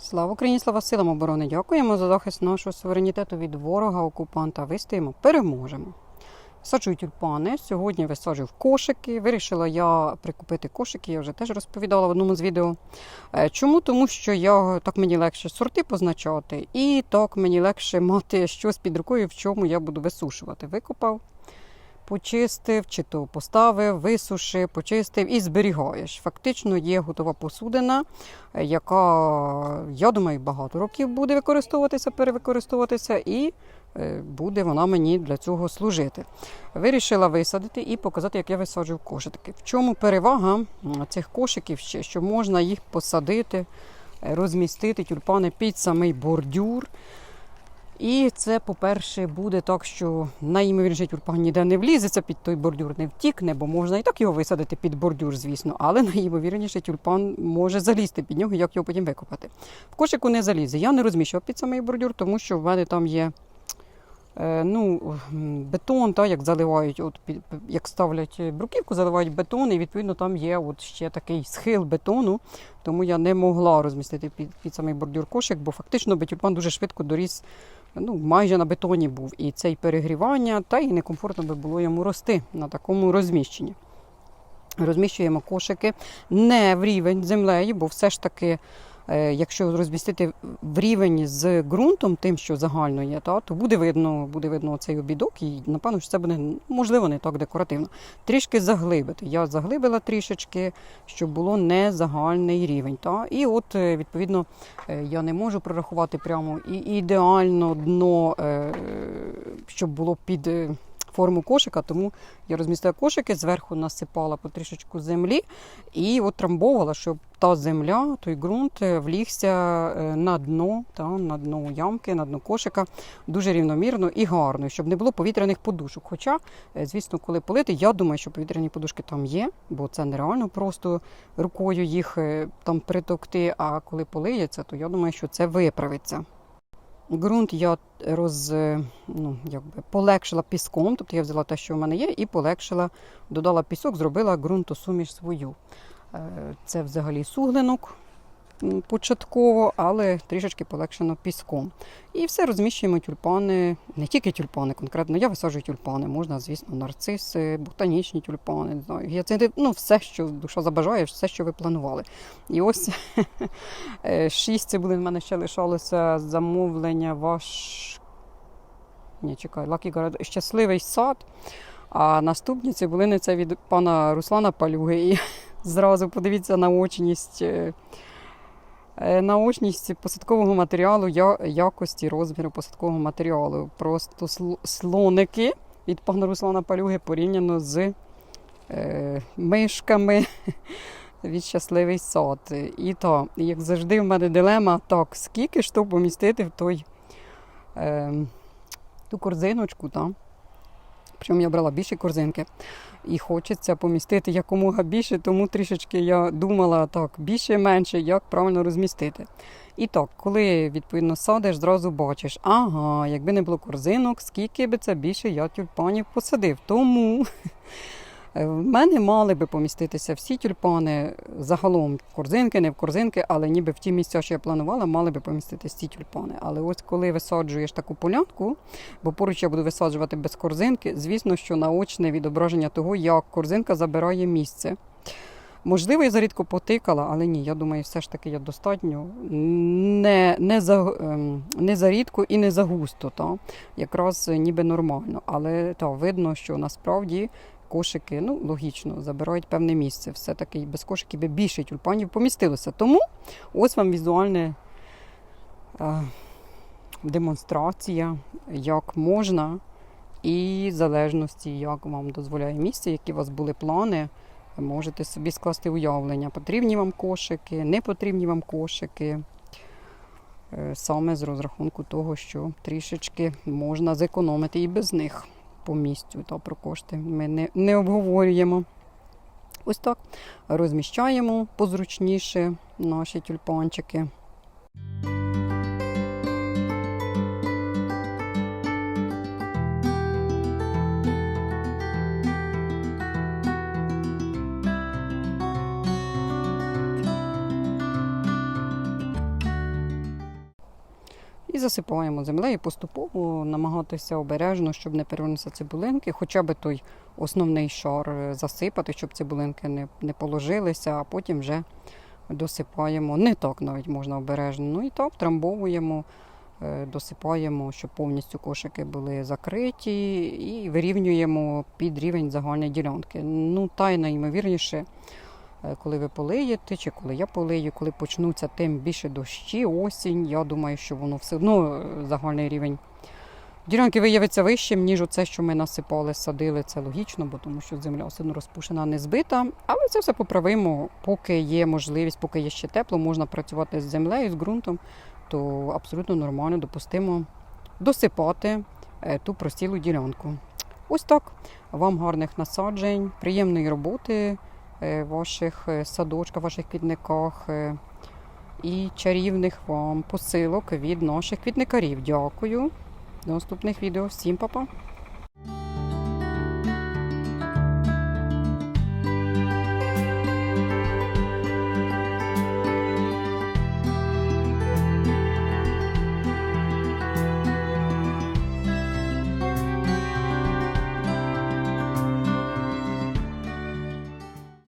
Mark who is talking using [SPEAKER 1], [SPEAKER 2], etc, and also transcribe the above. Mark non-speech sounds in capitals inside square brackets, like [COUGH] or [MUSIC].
[SPEAKER 1] Слава Україні, слава силам оборони! Дякуємо за захист нашого суверенітету від ворога, окупанта. Вистоїмо, переможемо. Саджую тюльпани. Сьогодні висаджую кошики. Вирішила я прикупити кошики, я вже теж розповідала в одному з відео. Е, Чому? Тому що я так мені легше сорти позначати, і так мені легше мати щось під рукою, в чому я буду висушувати. Викопав, почистив, чи то поставив, висушив, почистив і зберігаєш. Фактично є готова посудина, е, яка, я думаю, багато років буде використовуватися, перевикористовуватися, і е, буде вона мені для цього служити. Вирішила висадити і показати, як я висаджую кошики. В чому перевага цих кошиків ще, що можна їх посадити, е, розмістити тюльпани під самий бордюр. І це, по-перше, буде так, що найімовірніше тюльпан ніде не влізеться під той бордюр, не втікне, бо можна і так його висадити під бордюр, звісно, але найімовірніше тюльпан може залізти під нього, як його потім викопати. В кошику не залізе. Я не розміщував під самий бордюр, тому що в мене там є ну, бетон, та, як заливають, от, як ставлять бруківку, заливають бетон, і відповідно там є от ще такий схил бетону, тому я не могла розмістити під, під самий бордюр кошик, бо фактично би тюльпан дуже швидко доріс ну, майже на бетоні був. І це і перегрівання, та і некомфортно би було йому рости на такому розміщенні. Розміщуємо кошики не в рівень землею, бо все ж таки, е, якщо розмістити в рівень з ґрунтом, тим, що загально є, та, то буде видно, буде видно цей обідок, і напевно, що це буде можливо не так декоративно. Трішки заглибити. Я заглибила трішечки, щоб було не загальний рівень. Та. І от, е, відповідно, е, я не можу прорахувати прямо і ідеально дно, е, щоб було під. Форму кошика, тому я розмістила кошики, зверху насипала потрішечку землі і от трамбовувала, щоб та земля, той ґрунт е, влігся е, на дно, та, на дно ямки, на дно кошика дуже рівномірно і гарно, щоб не було повітряних подушок. Хоча, е, звісно, коли полити, я думаю, що повітряні подушки там є, бо це нереально просто рукою їх там притовкти. А коли полиється, то я думаю, що це виправиться. Ґрунт я роз, е, ну, якби полегшила піском, тобто я взяла те, що в мене є, і полегшила, додала пісок, зробила ґрунтосуміш свою. Е, Це взагалі суглинок початково, але трішечки полегшено піском. І все розміщуємо тюльпани, не тільки тюльпани, конкретно я висаджую тюльпани, можна, звісно, нарциси, ботанічні тюльпани, не знаю, гіацинти, ну все, що душа забажає, все, що ви планували. І ось [LAUGHS] е, шість цибулин в мене ще лишалося замовлення ваш. Ні, чекай, Lucky Garden. щасливий сад. А наступні цибулини це від пана Руслана Палюги. І [LAUGHS] зразу подивіться на очність. Е, е, На очність посадкового матеріалу, якості розміру посадкового матеріалу. Просто слоники від пана Руслана Палюги порівняно з е, мишками [LAUGHS] від щасливий сад. І то, як завжди, в мене дилема, так, скільки ж то помістити в той е, ту корзиночку, та? Причому я брала більші корзинки. І хочеться помістити якомога більше, тому трішечки я думала так, більше, менше, як правильно розмістити. І так, коли відповідно садиш, зразу бачиш, ага, якби не було корзинок, скільки би це більше я тюльпанів посадив. Тому в мене мали би поміститися всі тюльпани загалом в корзинки, не в корзинки, але ніби в ті місця, що я планувала, мали би поміститися ці тюльпани. Але ось коли висаджуєш таку полянку, бо поруч я буду висаджувати без корзинки, звісно, що наочне відображення того, як корзинка забирає місце. Можливо, я зарідко потикала, але ні, я думаю, все ж таки я достатньо не, не, за, ем, не зарідко і не загусто. Та? Якраз е, ніби нормально. Але та, видно, що насправді кошики, ну, логічно, забирають певне місце. Все-таки без кошиків би більше тюльпанів помістилося. Тому ось вам візуальне. Е, демонстрація, як можна, і в залежності, як вам дозволяє місце, які у вас були плани, можете собі скласти уявлення. Потрібні вам кошики, не потрібні вам кошики. Е, Саме з розрахунку того, що трішечки можна зекономити і без них по місцю та про кошти. Ми не, не обговорюємо. Ось так розміщаємо позручніше наші тюльпанчики. І засипаємо землею поступово, намагатися обережно, щоб не перевернутися цибулинки, хоча б той основний шар е, засипати, щоб цибулинки не, не положилися, а потім вже досипаємо. Не так навіть можна обережно. Ну і так трамбовуємо, е, досипаємо, щоб повністю кошики були закриті, і вирівнюємо під рівень загальної ділянки. Ну, та й найімовірніше, коли ви полиєте, чи коли я полию, коли почнуться тим більше дощі, осінь, я думаю, що воно все одно е, загальний рівень. Ділянки виявиться вищим, ніж оце, що ми насипали, садили. Це логічно, бо тому що земля все одно розпушена, не збита. Але це все поправимо, поки є можливість, поки є ще тепло, можна працювати з землею, з ґрунтом, то абсолютно нормально, допустимо досипати е, ту простілу ділянку. Ось так. Вам гарних насаджень, приємної роботи е, в ваших е, садочках, ваших квітниках. е, І чарівних вам посилок від наших квітникарів. Дякую. До наступних відео. Всім па-па!